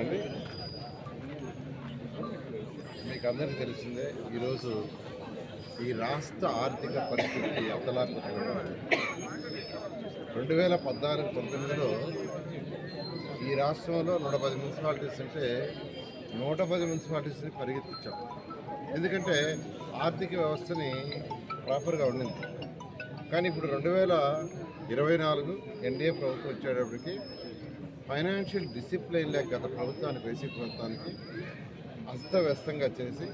అండి. మీకు అందరికీ తెలిసిందే ఈరోజు ఈ రాష్ట్ర ఆర్థిక పరిస్థితి అతలాకుతలం రెండు వేల పద్నాలుగు పంతొమ్మిదిలో ఈ రాష్ట్రంలో నూట పది మున్సిపాలిటీస్ అంటే నూట పది మున్సిపాలిటీస్ని పరిగెత్తించాం. ఎందుకంటే ఆర్థిక వ్యవస్థని ప్రాపర్గా ఉండింది. కానీ ఇప్పుడు రెండు వేల ఇరవై నాలుగు ఎన్డీఏ ప్రభుత్వం వచ్చేటప్పటికి ఫైనాన్షియల్ డిసిప్లైన్ లేక గత ప్రభుత్వాన్ని వేసి ప్రభుత్వానికి అస్తవ్యస్తంగా చేసి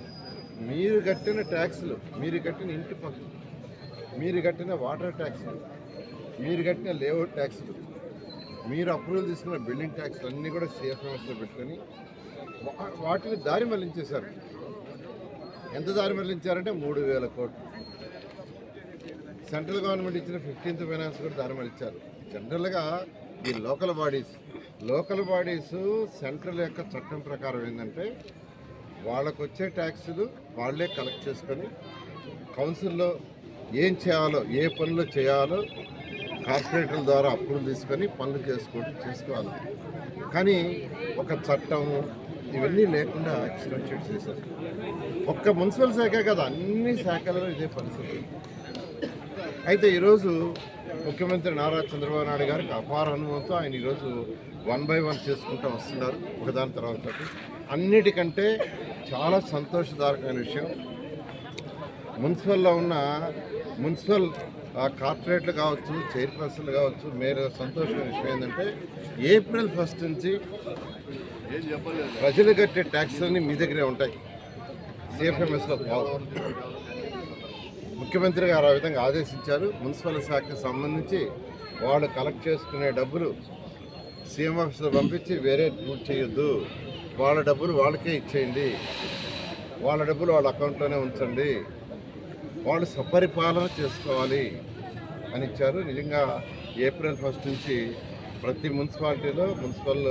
మీరు కట్టిన ట్యాక్సులు మీరు కట్టిన ఇంటి పన్ను మీరు కట్టిన వాటర్ ట్యాక్సులు మీరు కట్టిన లేఅవుట్ ట్యాక్సులు మీరు అప్రూవల్ తీసుకున్న బిల్డింగ్ ట్యాక్స్లు అన్నీ కూడా సిఎఫ్ఎంఎస్లో పెట్టుకొని వాటిని దారి మళ్ళించేశారు. ఎంత దారి మళ్ళించారంటే మూడు వేల కోట్లు. సెంట్రల్ గవర్నమెంట్ ఇచ్చిన ఫిఫ్టీన్త్ ఫైనాన్స్ కూడా దారి మళ్ళించారు జనరల్గా ఈ local bodies local bodies central యొక్క చట్టం ప్రకారం ఏంటంటే వాళ్ళకు వచ్చే ట్యాక్సులు వాళ్ళే కలెక్ట్ చేసుకొని కౌన్సిల్లో ఏం చేయాలో ఏ పనులు చేయాలో కార్పొరేటర్ల ద్వారా అప్పులు తీసుకొని పనులు చేసుకోవడం చేసుకోవాలి. కానీ ఒక చట్టం ఇవన్నీ లేకుండా యాక్సిడెంట్ చేశారు. ఒక్క మున్సిపల్ శాఖ కదా అన్ని శాఖలలో ఇదే పరిస్థితి. అయితే ఈరోజు ముఖ్యమంత్రి నారా చంద్రబాబు నాయుడు గారికి అపార అనుభవంతో ఆయన ఈరోజు వన్ బై వన్ చేసుకుంటూ వస్తున్నారు ఒకదాని తర్వాత అన్నిటికంటే చాలా సంతోషదాయకమైన విషయం మున్సిపల్లో ఉన్న మున్సిపల్ కార్పొరేట్లు కావచ్చు చైర్పర్సన్లు కావచ్చు మేర సంతోషమైన విషయం ఏంటంటే ఏప్రిల్ ఫస్ట్ నుంచి ప్రజలు కట్టే ట్యాక్స్లన్నీ మీ దగ్గరే ఉంటాయి. సిఎఫ్ఎంఎస్లో పోవు ముఖ్యమంత్రి గారు ఆ విధంగా ఆదేశించారు. మున్సిపల్ శాఖకు సంబంధించి వాళ్ళు కలెక్ట్ చేసుకునే డబ్బులు సీఎం ఆఫీస్లో పంపించి వేరే పూర్తి చేయొద్దు. వాళ్ళ డబ్బులు వాళ్ళకే ఇచ్చేయండి. వాళ్ళ డబ్బులు వాళ్ళ అకౌంట్లోనే ఉంచండి. వాళ్ళు సపరిపాలన చేసుకోవాలి అని ఇచ్చారు. నిజంగా ఏప్రిల్ ఫస్ట్ నుంచి ప్రతి మున్సిపాలిటీలో మున్సిపల్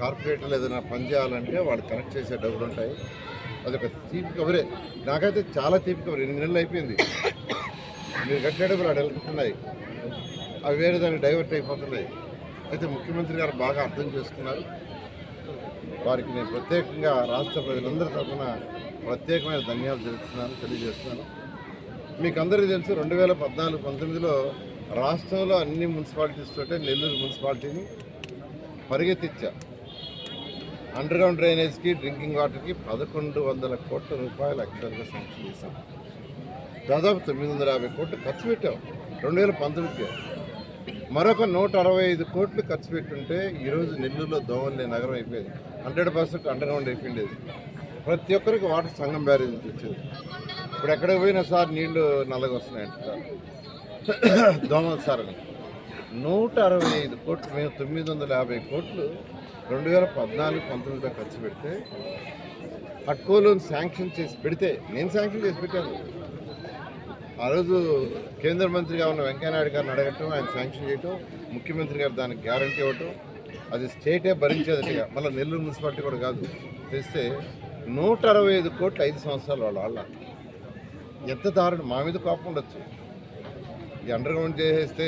కార్పొరేటర్లు ఏదైనా పని చేయాలంటే వాళ్ళు కనెక్ట్ చేసే డబ్బులు ఉంటాయి. అది ఒక తీపి కబరే నాకైతే చాలా తీపి కబరి ఎనిమిది నెలలు అయిపోయింది. మీరు కట్టే డబ్బులు అటు అవి వేరే దానికి డైవర్ట్ అయిపోతున్నాయి. అయితే ముఖ్యమంత్రి గారు బాగా అర్థం చేసుకున్నారు. వారికి నేను ప్రత్యేకంగా రాష్ట్ర ప్రజలందరి తరఫున ప్రత్యేకమైన ధన్యవాదాలు తెలుస్తున్నాను తెలియజేస్తున్నాను. మీకు అందరికీ తెలుసు రెండు వేల పద్నాలుగు పంతొమ్మిదిలో రాష్ట్రంలో అన్ని మున్సిపాలిటీస్ తోటే నెల్లూరు మున్సిపాలిటీని పరిగెత్తిచ్చా అండర్గ్రౌండ్ డ్రైనేజ్కి డ్రింకింగ్ వాటర్కి పదకొండు వందల కోట్ల రూపాయలు అక్షరంగా శాంక్షన్ చేశాం. దాదాపు తొమ్మిది వందల యాభై కోట్లు ఖర్చు పెట్టాం. రెండు వేల పంతొమ్మిదికి మరొక నూట అరవై ఐదు కోట్లు ఖర్చు పెట్టుంటే ఈరోజు నెల్లూరులో దోమలు లేని నగరం అయిపోయేది. హండ్రెడ్ పర్సెంట్ అండర్గ్రౌండ్ అయిపోయింది ప్రతి ఒక్కరికి వాటర్ సంఘం బ్యారేజ్ నుంచి వచ్చింది. ఇప్పుడు ఎక్కడికి పోయినా సార్ నీళ్ళు నల్లగా వస్తున్నాయంట సార్. దోమలు సార్ అని. నూట అరవై ఐదు కోట్లు మేము తొమ్మిది వందల యాభై కోట్లు రెండు వేల పద్నాలుగు పంతొమ్మిదిలో ఖర్చు పెడితే అట్కోలోని శాంక్షన్ చేసి పెడితే నేను శాంక్షన్ చేసి పెట్టాను. ఆ రోజు కేంద్ర మంత్రిగా ఉన్న వెంకయ్యనాయుడు గారిని అడగటం ఆయన శాంక్షన్ చేయటం ముఖ్యమంత్రి గారు దానికి గ్యారంటీ ఇవ్వటం అది స్టేటే భరించేదట్టుగా మళ్ళీ నెల్లూరు మున్సిపాలిటీ కూడా కాదు తెస్తే నూట అరవై ఐదు కోట్లు ఐదు సంవత్సరాలు వాళ్ళ వాళ్ళ ఎంత దారుణం మా మీద కోపం ఉండొచ్చు. ఈ అండర్ గ్రౌండ్ చేసేస్తే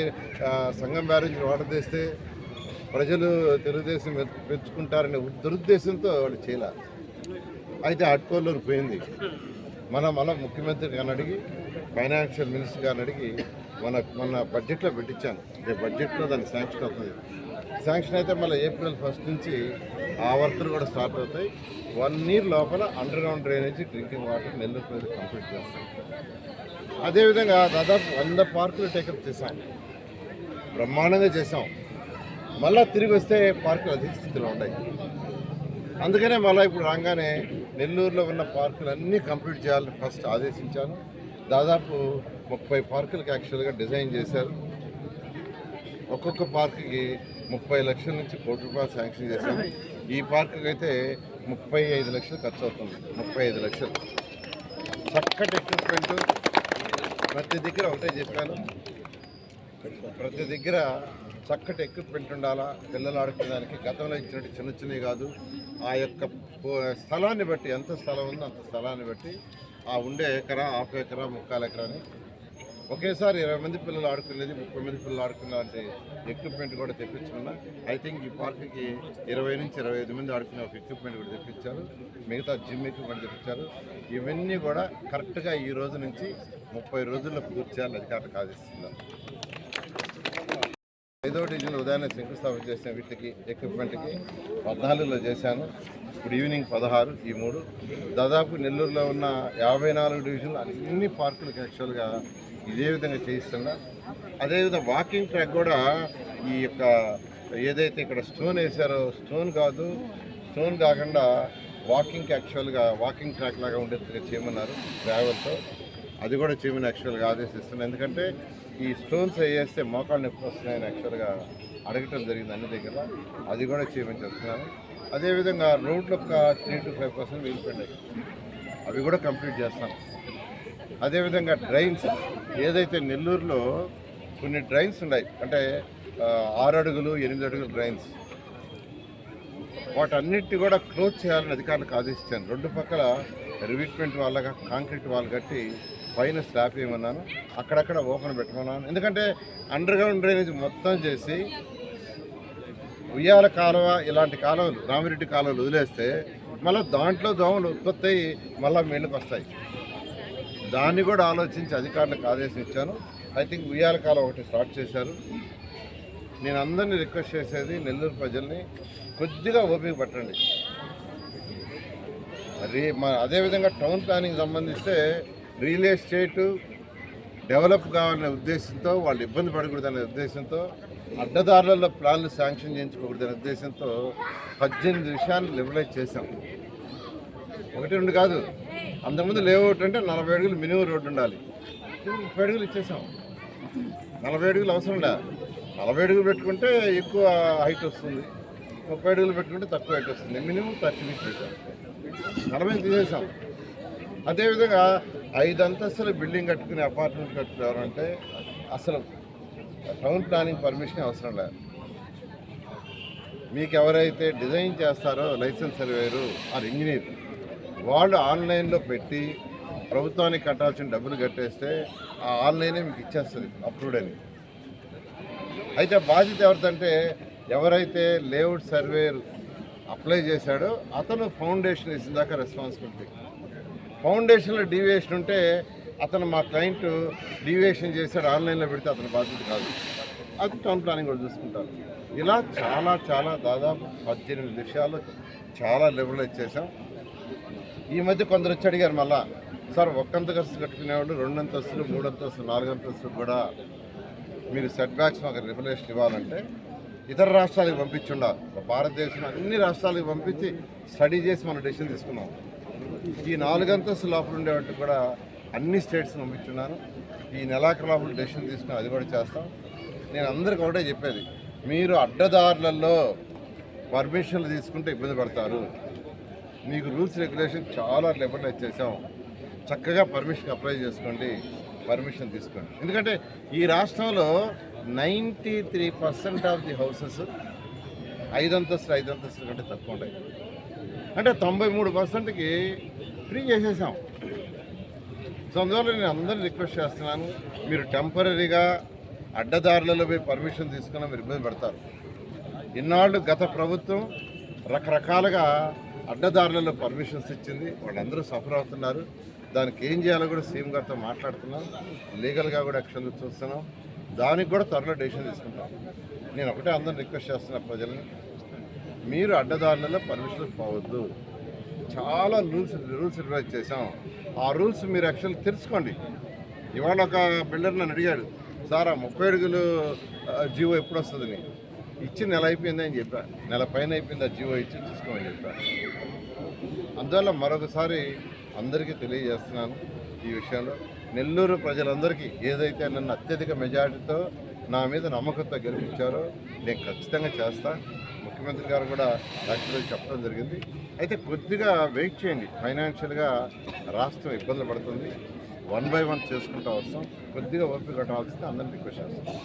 సంఘం బ్యారేజ్ వాటర్ తెస్తే ప్రజలు తెలుగుదేశం పెంచుకుంటారనే మెచ్చుకుంటారనే దురుద్దేశంతో వాళ్ళు చేయలే. అయితే అడ్కోల్లో పోయింది. మన మన ముఖ్యమంత్రి గారిని అడిగి ఫైనాన్షియల్ మినిస్టర్ గారిని అడిగి మన మన బడ్జెట్లో పెట్టించాను. రేపు బడ్జెట్లో దాన్ని శాంక్షన్ అవుతుంది. శాంక్షన్ అయితే మళ్ళీ ఏప్రిల్ ఫస్ట్ నుంచి ఆ వర్కులు కూడా స్టార్ట్ అవుతాయి. వన్ ఇయర్ లోపల underground drainage drinking water Nellore ప్రజలు కంప్లీట్ చేస్తాం. అదేవిధంగా దాదాపు వంద పార్కులు టేకప్ చేశాం. బ్రహ్మాండంగా చేసాం మళ్ళా తిరిగి వస్తే పార్కులు అధిక స్థితిలో ఉన్నాయి. అందుకనే మళ్ళీ ఇప్పుడు రాగానే నెల్లూరులో ఉన్న పార్కులు అన్నీ కంప్లీట్ చేయాలని ఫస్ట్ ఆదేశించాను. దాదాపు ముప్పై పార్కులకు యాక్చువల్గా డిజైన్ చేశారు. ఒక్కొక్క పార్కుకి ముప్పై లక్షల నుంచి కోటి రూపాయలు శాంక్షన్ చేశారు. ఈ పార్కుకి అయితే ముప్పై ఐదు లక్షలు ఖర్చు అవుతుంది. ముప్పై ఐదు లక్షలు. చక్కటి ఎక్విప్మెంట్ ప్రతి దగ్గర ఒకటే చెప్పాను. ప్రతి దగ్గర చక్కటి ఎక్విప్మెంట్ ఉండాలా? పిల్లలు ఆడుకోవడానికి గతంలో ఇచ్చినట్టు చిన్న చిన్నవి కాదు. ఆ యొక్క స్థలాన్ని బట్టి ఎంత స్థలం ఉందో అంత స్థలాన్ని బట్టి ఆ ఉండే ఎకరా హాఫ్ ఎకరా ముక్కాల ఎకరా అని ఒకేసారి ఇరవై మంది పిల్లలు ఆడుకునేది ముప్పై మంది పిల్లలు ఆడుకునేలాంటి ఎక్విప్మెంట్ కూడా తెప్పించుకున్నా. ఐ థింక్ ఈ పార్క్కి ఇరవై నుంచి ఇరవై ఐదు మంది ఆడుకునే ఒక ఎక్విప్మెంట్ కూడా తెప్పించారు. మిగతా జిమ్ ఎక్విప్మెంట్ తెప్పించారు. ఇవన్నీ కూడా కరెక్ట్గా ఈ రోజు నుంచి ముప్పై రోజుల్లో పూర్తి చేయాలని అధికారులు ఆదేశిస్తున్నారు. ఐదో డివిజన్ ఉదయాన్నే శంకుస్థాపన చేసిన వీటికి ఎక్విప్మెంట్కి పద్నాలుగులో చేశాను. ఇప్పుడు ఈవినింగ్ పదహారు ఈ మూడు. దాదాపు నెల్లూరులో ఉన్న యాభై నాలుగు డివిజన్లు అన్ని పార్కులకు యాక్చువల్గా ఇదే విధంగా చేయిస్తున్నా. అదేవిధంగా వాకింగ్ ట్రాక్ కూడా ఈ యొక్క ఏదైతే ఇక్కడ స్టోన్ వేసారో స్టోన్ కాదు స్టోన్ కాకుండా వాకింగ్ యాక్చువల్గా వాకింగ్ ట్రాక్ లాగా ఉండేట్టుగా చేయమన్నారు ట్రావెల్తో అది కూడా చేయమని యాక్చువల్గా ఆదేశిస్తున్నాను ఎందుకంటే ఈ స్టోన్స్ వేస్తే మోకాళ్ళు నొప్పి వస్తున్నాయని యాక్చువల్గా అడగటం జరిగింది అన్ని దగ్గర. అది కూడా చేయమని చెప్తున్నాను అదేవిధంగా రోడ్లు ఒక త్రీ టు ఫైవ్ పర్సెంట్ వెళ్ళిపోయినాయి అవి కూడా కంప్లీట్ చేస్తాం. అదేవిధంగా డ్రైన్స్ ఏదైతే నెల్లూరులో కొన్ని డ్రైన్స్ ఉన్నాయి అంటే ఆరు అడుగులు ఎనిమిది అడుగులు డ్రైన్స్. వాటన్నిటి కూడా క్లోజ్ చేయాలని అధికారులకు ఆదేశించాను. రెండు పక్కల రివిట్మెంట్ వాళ్ళగా కాంక్రీట్ వాళ్ళు కట్టి పైన స్లాబ్ వేయమన్నాను అక్కడక్కడ ఓపెన్ పెట్టమన్నాను ఎందుకంటే అండర్ గ్రౌండ్ డ్రైనేజ్ మొత్తం చేసి ఉయ్యాల కాలువ ఇలాంటి కాలువలు రామిరెడ్డి కాలువలు వదిలేస్తే మళ్ళీ దాంట్లో దోమలు ఉత్పత్తి అయ్యి మళ్ళీ మీళ్ళకి వస్తాయి. దాన్ని కూడా ఆలోచించి అధికారులకు ఆదేశం ఇచ్చాను. ఐ థింక్ ఉయ్యాల కాలువ ఒకటి స్టార్ట్ చేశారు. నేను అందరినీ రిక్వెస్ట్ చేసేది నెల్లూరు ప్రజల్ని కొద్దిగా ఓపిక పట్టండి. రీ మా అదేవిధంగా టౌన్ ప్లానింగ్ సంబంధిస్తే రియల్ ఎస్టేట్ డెవలప్ కావాలనే ఉద్దేశంతో వాళ్ళు ఇబ్బంది పడకూడదనే ఉద్దేశంతో అడ్డదారులలో ప్లాన్లు శాంక్షన్ చేయించుకోకూడదనే ఉద్దేశంతో పద్దెనిమిది విషయాలు లిబరలైజ్ చేశాం. ఒకటి రెండు కాదు. అంతకుముందు లేఅవుట్ అంటే నలభై అడుగులు మినిమం రోడ్డు ఉండాలి. ముప్పై అడుగులు ఇచ్చేసాం. నలభై అడుగులు అవసరం లే నలభై అడుగులు పెట్టుకుంటే ఎక్కువ హైట్ వస్తుంది. ముప్పై అడుగులు పెట్టుకుంటే తక్కువ హైట్ వస్తుంది. మినిమం థర్టీ ఫీట్ పెట్టాం నలభై తీసేసాం. అదేవిధంగా ఐదు అంతస్తుల బిల్డింగ్ కట్టుకునే అపార్ట్మెంట్ కట్టుకున్నారంటే అసలు టౌన్ ప్లానింగ్ పర్మిషన్ అవసరం లేదు. మీకు ఎవరైతే డిజైన్ చేస్తారో లైసెన్స్ సర్వేరు ఆర్ ఇంజనీర్ వాళ్ళు ఆన్లైన్లో పెట్టి ప్రభుత్వానికి కట్టాల్సిన డబ్బులు కట్టేస్తే ఆ ఆన్లైనే మీకు ఇచ్చేస్తుంది అప్రూవ్డ్ అని. అయితే బాధ్యత ఎవరిదంటే ఎవరైతే లేఅవుట్ సర్వేర్ అప్లై చేశాడో అతను ఫౌండేషన్ ఇచ్చిన దాకా రెస్పాన్సిబిలిటీ ఫౌండేషన్లో డీవియేషన్ ఉంటే అతను మా క్లయింట్ డీవియేషన్ చేశాడు ఆన్లైన్లో పెడితే అతని బాధ్యత కాదు. అది టౌన్ ప్లానింగ్ కూడా చూసుకుంటారు. ఇలా చాలా చాలా దాదాపు పద్దెనిమిది విషయాలు చాలా లిబరలైజ్ చేశాం. ఈ మధ్య కొందరు వచ్చి అడిగారు మళ్ళా సార్ ఒక్కంతస్తు కట్టుకునేవాళ్ళు రెండు అంతస్తులు మూడు అంతస్తులు నాలుగు అంతస్తులు కూడా మీరు సెట్ బ్యాక్స్ మాకు రిపలేషన్ ఇవ్వాలంటే ఇతర రాష్ట్రాలకు పంపించుండాలి భారతదేశంలో అన్ని రాష్ట్రాలకు పంపించి స్టడీ చేసి మనం డెసిషన్ తీసుకున్నాం. ఈ నాలుగు అంతస్తు లోపల ఉండేవాటి కూడా అన్ని స్టేట్స్ పంపించున్నాను. ఈ నెలాఖరు లోపల డెసిషన్ తీసుకుని అది కూడా చేస్తాం. నేను అందరికి ఒకటే చెప్పేది మీరు అడ్డదారులలో పర్మిషన్లు తీసుకుంటే ఇబ్బంది పడతారు. మీకు రూల్స్ రెగ్యులేషన్ చాలా లిబరలైజ్ ఇచ్చేసాం చక్కగా పర్మిషన్ అప్లై చేసుకోండి పర్మిషన్ తీసుకోండి. ఎందుకంటే ఈ రాష్ట్రంలో ninety three percent of the houses ఐదు అంతస్తులు ఐదు కంటే తక్కువ ఉంటాయి. అంటే తొంభై మూడు పర్సెంట్కి ఫ్రీ చేసేసాం. సో అందువల్ల నేను అందరిని రిక్వెస్ట్ చేస్తున్నాను మీరు టెంపరీగా అడ్డదారులలో పోయి పర్మిషన్ తీసుకున్న మీరు ఇబ్బంది పడతారు. ఇన్నాళ్ళు గత ప్రభుత్వం రకరకాలుగా అడ్డదారులలో పర్మిషన్స్ ఇచ్చింది వాళ్ళందరూ సఫర్ అవుతున్నారు. దానికి ఏం చేయాలో కూడా సీఎం గారితో మాట్లాడుతున్నాం లీగల్గా కూడా యాక్షన్ చూస్తున్నాం. దానికి కూడా త్వరలో డెసిషన్ తీసుకుంటాం. నేను ఒకటే అందరిని రిక్వెస్ట్ చేస్తున్నా ప్రజల్ని మీరు అడ్డదారులలో పర్మిషన్ పోవద్దు. చాలా రూల్స్ రూల్స్ రివైజ్ చేసాం ఆ రూల్స్ మీరు యాక్చువల్ తెలుసుకోండి. ఇవాళ ఒక బిల్డర్ నన్ను అడిగాడు సార్ ఆ ముప్పై అడుగులు జీవో ఎప్పుడు వస్తుందని? ఇచ్చి నెల అయిపోయిందని చెప్పా. నెల పైన అయిపోయింది ఆ జీవో ఇచ్చి చూసుకోమని చెప్పా. అందువల్ల మరొకసారి అందరికీ తెలియజేస్తున్నాను ఈ విషయంలో. నెల్లూరు ప్రజలందరికీ ఏదైతే నన్ను అత్యధిక మెజారిటీతో నా మీద నమ్మకంతో గెలిపించారో నేను ఖచ్చితంగా చేస్తాను ముఖ్యమంత్రి గారు కూడా యాక్చువల్గా చెప్పడం జరిగింది. అయితే కొద్దిగా వెయిట్ చేయండి. ఫైనాన్షియల్గా రాష్ట్రం ఇబ్బందులు పడుతుంది. వన్ బై వన్ చేసుకుంటూ వస్తాం. కొద్దిగా ఓపిక కట్టాల్సింది అందరినీ రిక్వెస్ట్ చేస్తాం.